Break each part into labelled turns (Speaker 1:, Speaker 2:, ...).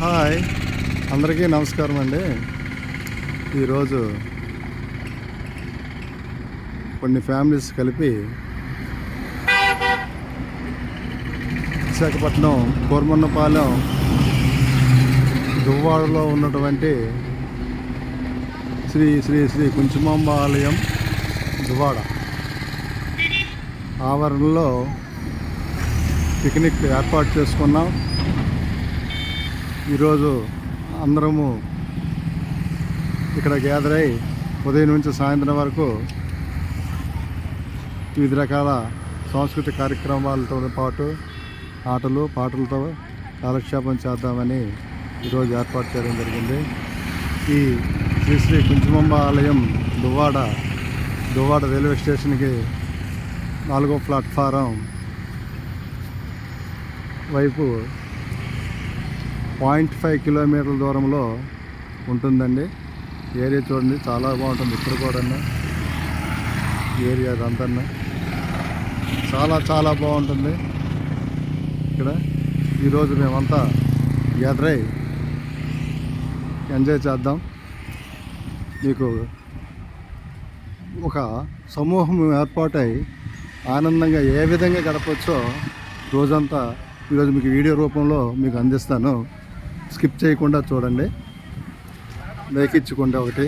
Speaker 1: Hi. అందరికీ నమస్కారం అండి. ఈరోజు కొన్ని ఫ్యామిలీస్ కలిపి విశాఖపట్నం కోరమన్నపాలెం దువ్వాడలో ఉన్నటువంటి శ్రీ శ్రీ శ్రీ కుంచుమాంబ ఆలయం దువ్వాడ. ఆవరణలో పిక్నిక్ ఏర్పాటు చేసుకున్నాం. ఈరోజు అందరము ఇక్కడ గ్యాదర్ అయి ఉదయం నుంచి సాయంత్రం వరకు వివిధ రకాల సాంస్కృతిక కార్యక్రమాలతో పాటు ఆటలు పాటలతో కాలక్షేపం చేద్దామని ఈరోజు ఏర్పాటు చేయడం జరిగింది. ఈ శ్రీ శ్రీ కుంచుమంబ ఆలయం దువ్వాడ దువ్వాడ రైల్వే స్టేషన్కి నాలుగో ప్లాట్ఫారం వైపు పాయింట్ ఫైవ్ కిలోమీటర్ల దూరంలో ఉంటుందండి. ఏరియా చూడండి చాలా బాగుంటుంది. ఇక్కడ కూడా ఏరియా అదంతా చాలా చాలా బాగుంటుంది. ఇక్కడ ఈరోజు మేమంతా గ్యాదర్ అయి ఎంజాయ్ చేద్దాం. మీకు ఒక సమూహం ఏర్పాటై ఆనందంగా ఏ విధంగా గడపవచ్చో రోజంతా ఈరోజు మీకు వీడియో రూపంలో మీకు అందిస్తాను. స్కిప్ చేయకుండా చూడండి. లైక్ ఒకటి.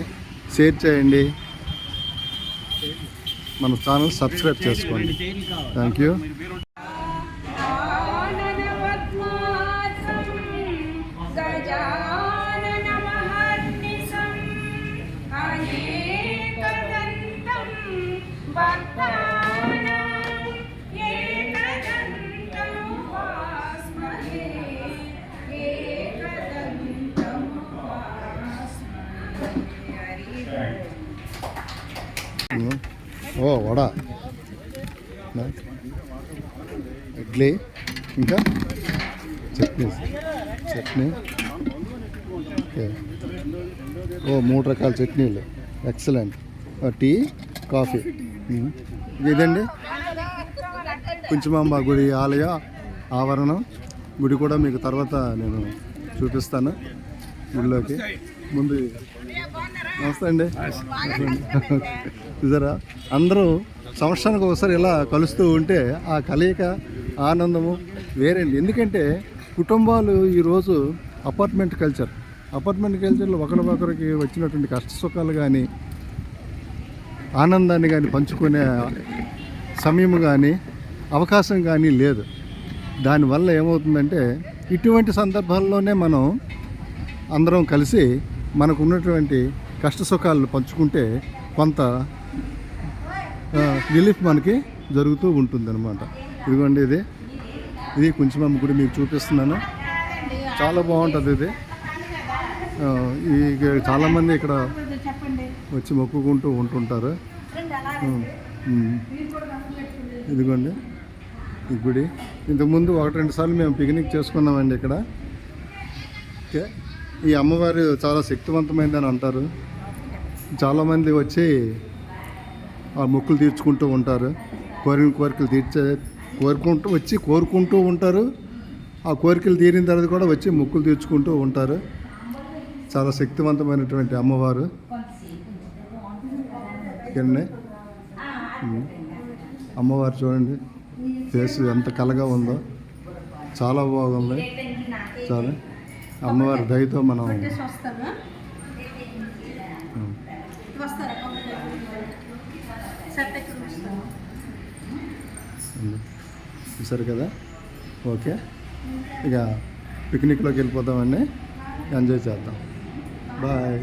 Speaker 1: షేర్ చేయండి. మన ఛానల్ సబ్స్క్రైబ్ చేసుకోండి. థ్యాంక్ యూ
Speaker 2: ఓం.
Speaker 1: వడ. ఇడ్లీ ఇంకా? చట్నీ చట్నీ. ఓ మూడు రకాల చట్నీలు. ఎక్సలెంట్. Tea coffee. ఇదండి కుంచుమాంబ గుడి ఆలయ ఆవరణం. గుడి కూడా మీకు తర్వాత నేను చూపిస్తాను గుడిలోకి. ముందు నమస్తే అండి. చూసారా అందరూ సంవత్సరానికి ఒకసారి ఇలా కలుస్తూ ఉంటే ఆ కలయిక ఆనందము వేరేండి. ఎందుకంటే కుటుంబాలు ఈరోజు అపార్ట్మెంట్ కల్చర్. అపార్ట్మెంట్ కల్చర్లో ఒకరికొకరికి వచ్చినటువంటి కష్ట సుఖాలు కానీ ఆనందాన్ని కానీ పంచుకునే సమయం కానీ అవకాశం కానీ లేదు. దానివల్ల ఏమవుతుందంటే ఇటువంటి సందర్భాల్లోనే మనం అందరం కలిసి మనకు ఉన్నటువంటి కష్ట సుఖాలను పంచుకుంటే కొంత రిలీఫ్ మనకి జరుగుతూ ఉంటుందన్నమాట. ఇదిగోండి ఇది. ఇది కొంచెం గుడి మీకు చూపిస్తున్నాను. చాలా బాగుంటుంది ఇది. ఈ చాలామంది ఇక్కడ వచ్చి మొక్కుకుంటూ ఉంటుంటారు. ఇదిగోండి ఈ గుడి. ఇంతకుముందు ఒకటి రెండు సార్లు మేము పిక్నిక్ చేసుకున్నామండి ఇక్కడ. ఓకే. ఈ అమ్మవారు చాలా శక్తివంతమైందని అంటారు. చాలామంది వచ్చి ఆ మొక్కులు తీర్చుకుంటూ ఉంటారు. కోరిన కోరికలు తీర్చే కోరుకుంటూ వచ్చి కోరుకుంటూ ఉంటారు. ఆ కోరికలు తీరిన తర్వాత కూడా వచ్చి మొక్కులు తీర్చుకుంటూ ఉంటారు. చాలా శక్తివంతమైనటువంటి అమ్మవారు. ఓకేనండి అమ్మవారు చూడండి. ఫేస్ ఎంత కలగా ఉందో. చాలా బాగుంది. చాలా. అమ్మవారి దయతో మనం చూసారు కదా? ఓకే. ఇక పిక్నిక్లోకి వెళ్ళిపోదామండి ఎంజాయ్ చేద్దాం. బాయ్.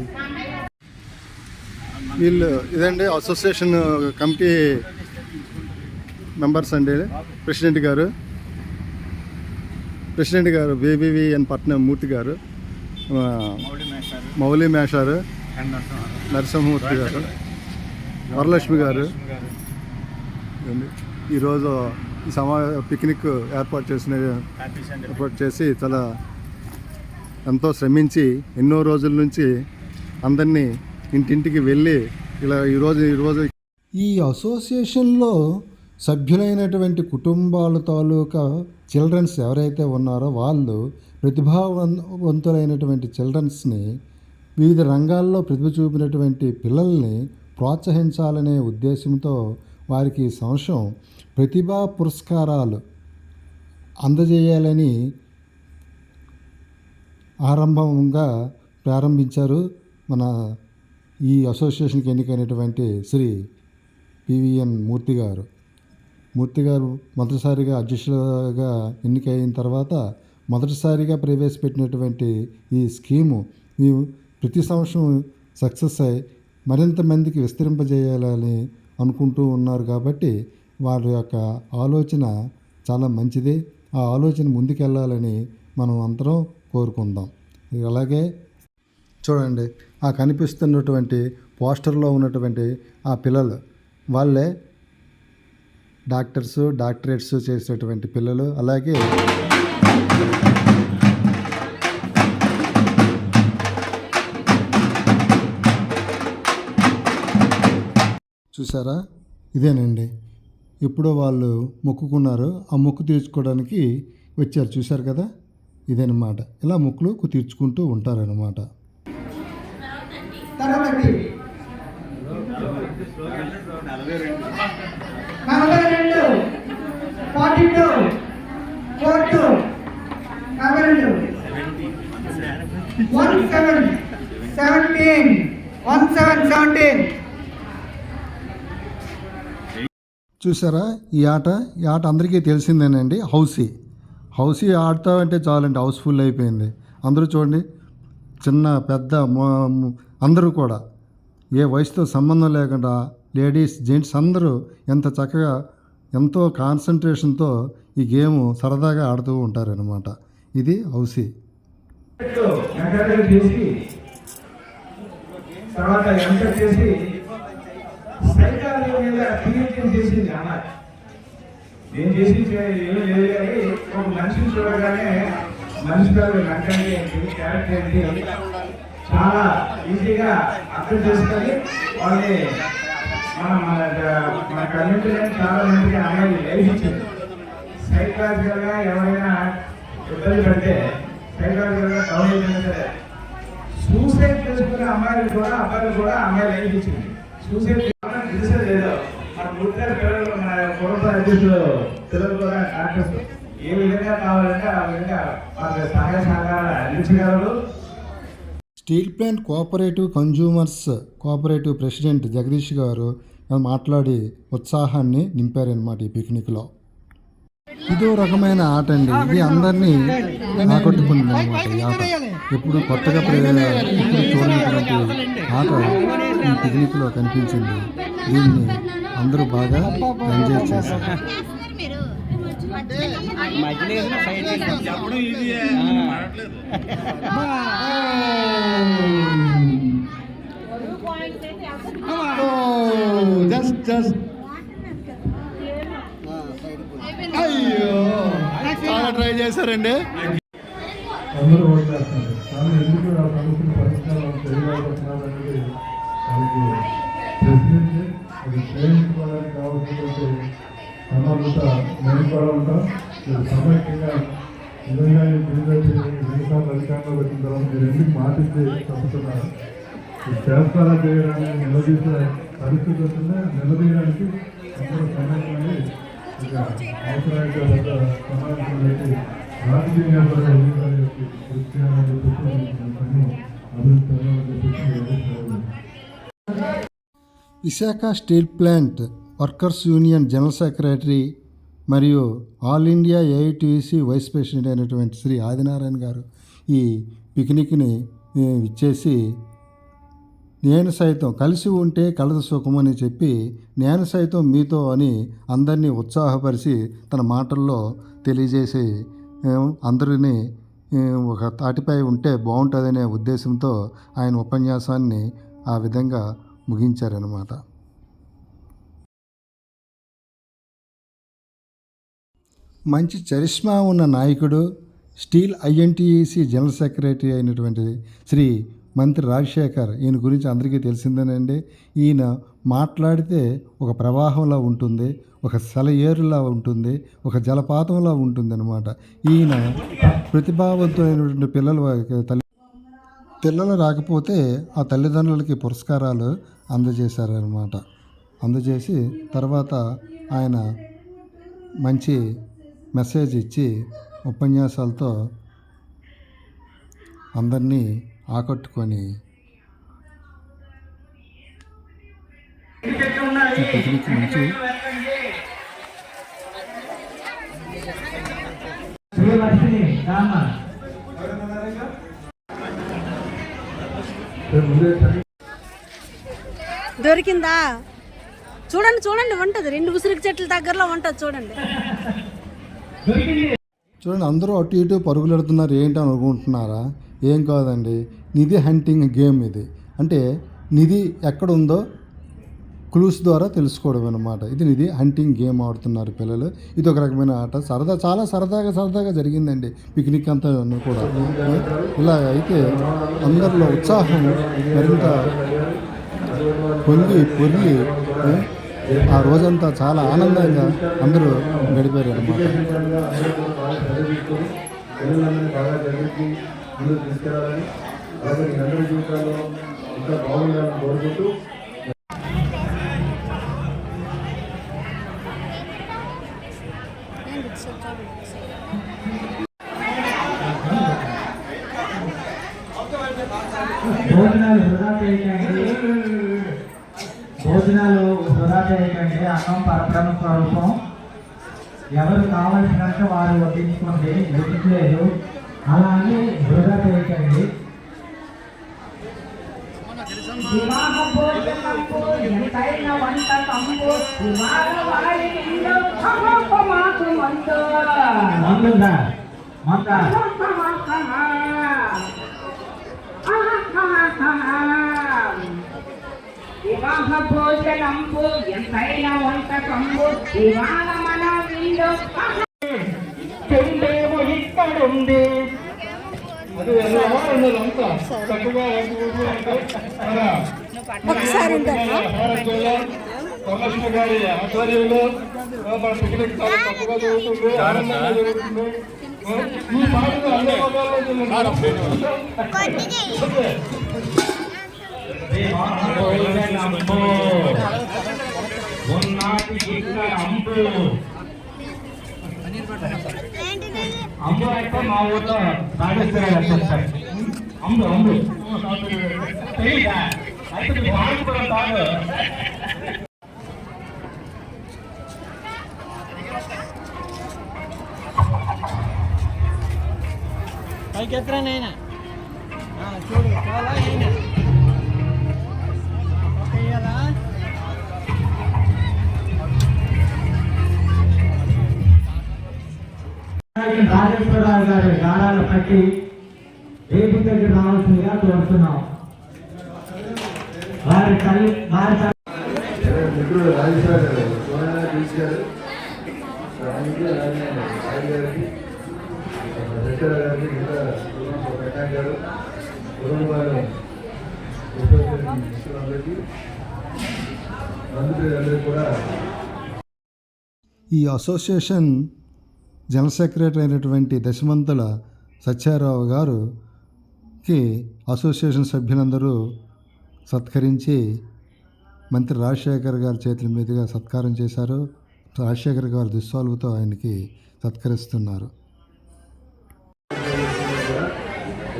Speaker 1: వీళ్ళు ఇదండి అసోసియేషన్ కమిటీ మెంబర్స్ అండి. ప్రెసిడెంట్ గారు. ప్రెసిడెంట్ గారు బేబీవిఎన్ పట్నం మూర్తి గారు. మౌలి మేషారు. నరసింహమూర్తి గారు. వరలక్ష్మి గారు. ఈరోజు ఈ సమా పిక్నిక్ ఏర్పాటు చేసిన ఏర్పాటు చేసి చాలా ఎంతో శ్రమించి ఎన్నో రోజుల నుంచి అందరినీ ఇంటింటికి వెళ్ళి ఇలా ఈరోజు ఈరోజు ఈ అసోసియేషన్లో సభ్యులైనటువంటి కుటుంబాల తాలూకా చిల్డ్రన్స్ ఎవరైతే ఉన్నారో వాళ్ళు ప్రతిభావంతులైనటువంటి చిల్డ్రన్స్ని వివిధ రంగాల్లో ప్రతిభ చూపినటువంటి పిల్లల్ని ప్రోత్సహించాలనే ఉద్దేశంతో వారికి ఈ సంవత్సరం ప్రతిభా పురస్కారాలు అందజేయాలని ఆరంభంగా ప్రారంభించారు మన ఈ అసోసియేషన్కి ఎన్నికైనటువంటి శ్రీ పివిఎన్ మూర్తి గారు. మూర్తి గారు మొదటిసారిగా అధ్యక్షులుగా ఎన్నికైన తర్వాత మొదటిసారిగా ప్రవేశపెట్టినటువంటి ఈ స్కీము ఈ ప్రతి సంవత్సరం సక్సెస్ అయ్యి మరింత మందికి విస్తరింపజేయాలని అనుకుంటూ ఉన్నారు కాబట్టి వారి యొక్క ఆలోచన చాలా మంచిది. ఆ ఆలోచన ముందుకెళ్ళాలని మనం అందరం కోరుకుందాం. అలాగే చూడండి ఆ కనిపిస్తున్నటువంటి పోస్టర్లో ఉన్నటువంటి ఆ పిల్లలు వాళ్ళే డాక్టర్స్ డాక్టరేట్స్ చేసేటువంటి పిల్లలు అలాగే చూసారా? ఇదేనండి. ఎప్పుడో వాళ్ళు మొక్కుకున్నారు. ఆ మొక్కు తీర్చుకోవడానికి వచ్చారు. చూశారు కదా? ఇదేనమాట. ఇలా మొక్కులు తీర్చుకుంటూ ఉంటారనమాట
Speaker 3: one seven. Seventeen. One seven seventeen.
Speaker 1: చూసారా? ఈ ఆట ఈ ఆట అందరికీ తెలిసిందేనండి. హౌసీ. హౌసీ ఆడతా అంటే చాలండి హౌస్ఫుల్ అయిపోయింది. అందరూ చూడండి చిన్న పెద్ద అందరూ కూడా ఏ వయసుతో సంబంధం లేకుండా లేడీస్ జెంట్స్ అందరూ ఎంత చక్కగా ఎంతో కాన్సన్ట్రేషన్తో ఈ గేమ్ సరదాగా ఆడుతూ ఉంటారనమాట ఇది హౌసీ.
Speaker 3: తర్వాత చేసి సైకాలజీ మీద పిహెచ్డీ చేసింది అమ్మాయి నేను చేసి ఏమీ లేదు కానీ ఒక మనిషిని చూడగానే మనిషి గారు వెంటనే ఏంటి క్యారెక్టర్ ఏంటి చాలా ఈజీగా అర్థం చేసుకొని వాళ్ళని మన మన మన కమ్యూనిటీలో చాలా మందికి అమ్మాయిలు లైఫ్ ఇచ్చింది. సైకలాజికల్ ఎవరైనా ఇబ్బంది పడితే సైకలాజికల్గా డౌన్ అయిపోయినా సరే సూసైడ్ చేసుకునే అమ్మాయిలు కూడా అబ్బాయిలు కూడా అమ్మాయి లైఫ్ ఇచ్చింది. సూసైడ్ తెలిసే లేదు? మన పుట్టిన పిల్లలు మన కుటుంబ అధ్యక్షులు పిల్లలు కూడా డాక్టర్స్ ఏ విధంగా కావాలంటే ఆ విధంగా వాళ్ళకి సహాయ సహకారాలు అందించగలరు?
Speaker 1: Steel plant cooperative consumers cooperative president Jagadish గారు మాట్లాడి ఉత్సాహాన్ని నింపారనమాట ఈ పిక్నిక్లో. ఇదో రకమైన ఆట అండి. ఇది అందరినీ ఆకట్టుకుంది అనమాట ఈ ఆట. ఎప్పుడు కొత్తగా ప్రే- చూడనటువంటి ఆట ఈ పిక్నిక్లో కనిపించింది. దీన్ని అందరూ బాగా ఎంజాయ్ చేశారు. Just just. అయ్యో చాలా ట్రై చేశారండి.
Speaker 4: అందరూ ఎందుకు సమైక్యంగా నిజంగా ఈ అధికారంలో వచ్చిన తర్వాత మీరు ఎందుకు మాటిస్తే తప్పుతున్నారు? చేస్తారా చేయడానికి నిలదీసే పరిస్థితి వస్తుందా నిలదీయడానికి అందరూ సమైక్యంగా ఇక సమావేశం పెట్టి రాజకీయ నేతలు ఎన్నికలు అభివృద్ధి
Speaker 1: Visakha steel plant workers union general secretary మరియు all India AITC vice president అయినటువంటి శ్రీ ఆదినారాయణ గారు ఈ పిక్నిక్ని ఇచ్చేసి నేను సైతం కలిసి ఉంటే కలద సుఖమని చెప్పి నేను సైతం మీతో అని అందరినీ ఉత్సాహపరిచి తన మాటల్లో తెలియజేసి అందరినీ ఒక తాటిపై ఉంటే బాగుంటుందనే ఉద్దేశంతో ఆయన ఉపన్యాసాన్ని ఆ విధంగా ముగించారనమాట మంచి చరిష్మా ఉన్న నాయకుడు స్టీల్ ఐఎన్టీఈసీ జనరల్ సెక్రటరీ అయినటువంటి శ్రీ మంత్రి రాజశేఖర్ ఈయన గురించి అందరికీ తెలిసిందేనండి. ఈయన మాట్లాడితే ఒక ప్రవాహంలా ఉంటుంది ఒక సెలయేరులా ఉంటుంది ఒక జలపాతంలా ఉంటుంది అనమాట ఈయన ప్రతిభావంతమైనటువంటి పిల్లల తల్లి పిల్లలు రాకపోతే ఆ తల్లిదండ్రులకి పురస్కారాలు అందజేశారనమాట అందజేసి తర్వాత ఆయన మంచి మెసేజ్ ఇచ్చి ఉపన్యాసాలతో అందరినీ ఆకట్టుకొని మంచి
Speaker 2: దొరికిందా? చూడండి చూడండి ఉంటుంది. రెండు ఉసిరికి చెట్ల దగ్గరలో ఉంటుంది చూడండి.
Speaker 1: చూడండి అందరూ అటు ఇటు పరుగులు పెడుతున్నారు ఏంటి అని అనుకుంటున్నారా? ఏం కాదండి. నిధి హంటింగ్ గేమ్ ఇది. అంటే నిధి ఎక్కడ ఉందో క్లూస్ ద్వారా తెలుసుకోవడం అనమాట ఇది నిధి హంటింగ్ గేమ్ ఆడుతున్నారు పిల్లలు. ఇది ఒక రకమైన ఆట. సరదా చాలా సరదాగా సరదాగా జరిగిందండి పిక్నిక్ అంతా కూడా. ఇలా అయితే అందరిలో ఉత్సాహం మరింత పొంగి పొర్లి ఆ రోజంతా చాలా ఆనందంగా అందరూ గడిపారు అనమాట
Speaker 5: ఇంకా బాగుండాలని కోరుకుంటూ
Speaker 6: భోజనాలు వృధా చేయకండి. భోజనాలు వృధా ఏంటంటే అన్నం పరబ్రహ్మ స్వరూపం. ఎవరు కావలసినంత వారు వడ్డించుకోండి లేదు? అలా అని వృధా చేయకండి
Speaker 7: ఎంతైన
Speaker 6: మందుందా మంద
Speaker 7: వివాహ భోజనంపు ఎంతైన వంటకంపు వివాహ మన విందు చెందేమో ఇక్కడుంది.
Speaker 2: ఒకసారి
Speaker 5: కమిషనర్ గారి ఆధ్వర్యంలో మన పిక్నిక్ చాలా చక్కగా జరుగుతుంది. ఆనందంగా జరుగుతుంది. ఈ పాటలు అన్ని భాగాల్లో
Speaker 6: అంబు అయితే మా ఊర్లో రాజేశ్వర అంబు అంబు తెలీదా అయితే మీ వాళ్ళు కూడా కాదు
Speaker 8: పైకి ఎత్తరా నాయన చూడు చాలా నాయన ఓకేయాలా
Speaker 6: రాజేశ్వరరావు గారి గాడాల పట్టి రేపు దగ్గర రావాల్సిందిగా కోరుతున్నాం. వారి తల్లి వారి
Speaker 5: మిత్రుడు రాజేశ్వర గారు సోనా గారికి దశర గారికి ఇంకా గారు కూడా
Speaker 1: ఈ అసోసియేషన్ జనరల్ సెక్రటరీ అయినటువంటి దశమంతుల సత్యారావు గారుకి అసోసియేషన్ సభ్యులందరూ సత్కరించి మంత్రి రాజశేఖర్ గారి చేతుల మీదుగా సత్కారం చేశారు. రాజశేఖర్ గారు దుస్వాలుతో ఆయనకి సత్కరిస్తున్నారు.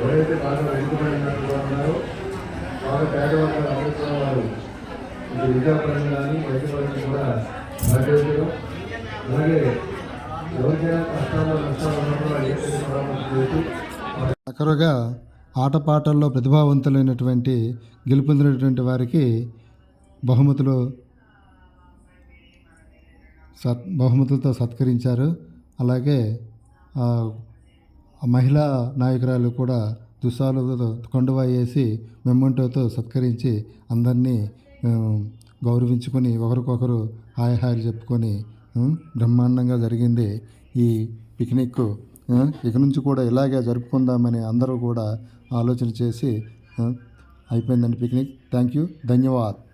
Speaker 5: ఎవరైతే బాగా వెనుకబడినట్టుగా ఉన్నారో బాగా పేదవాళ్ళు విద్యాపరంగా కానీ వైద్యపరంగా కూడా సహకరించడం అలాగే ఎవరికైనా కష్టాలు నష్టాలు ఉన్నప్పుడు వాళ్ళు
Speaker 1: ఆటపాటల్లో ప్రతిభావంతులైనటువంటి గెలుపొందినటువంటి వారికి బహుమతులు సత్ బహుమతులతో సత్కరించారు. అలాగే మహిళా నాయకురాలు కూడా దుస్సాలతో కొండవా వేసి మెమ్మంటోతో సత్కరించి అందరినీ గౌరవించుకొని ఒకరికొకరు హాయ్ చెప్పుకొని బ్రహ్మాండంగా జరిగింది ఈ పిక్నిక్ ఇక నుంచి కూడా ఇలాగే జరుపుకుందామని అందరూ కూడా ఆలోచన చేసి అయిపోయిందండి పిక్నిక్. Thank you. ధన్యవాద్.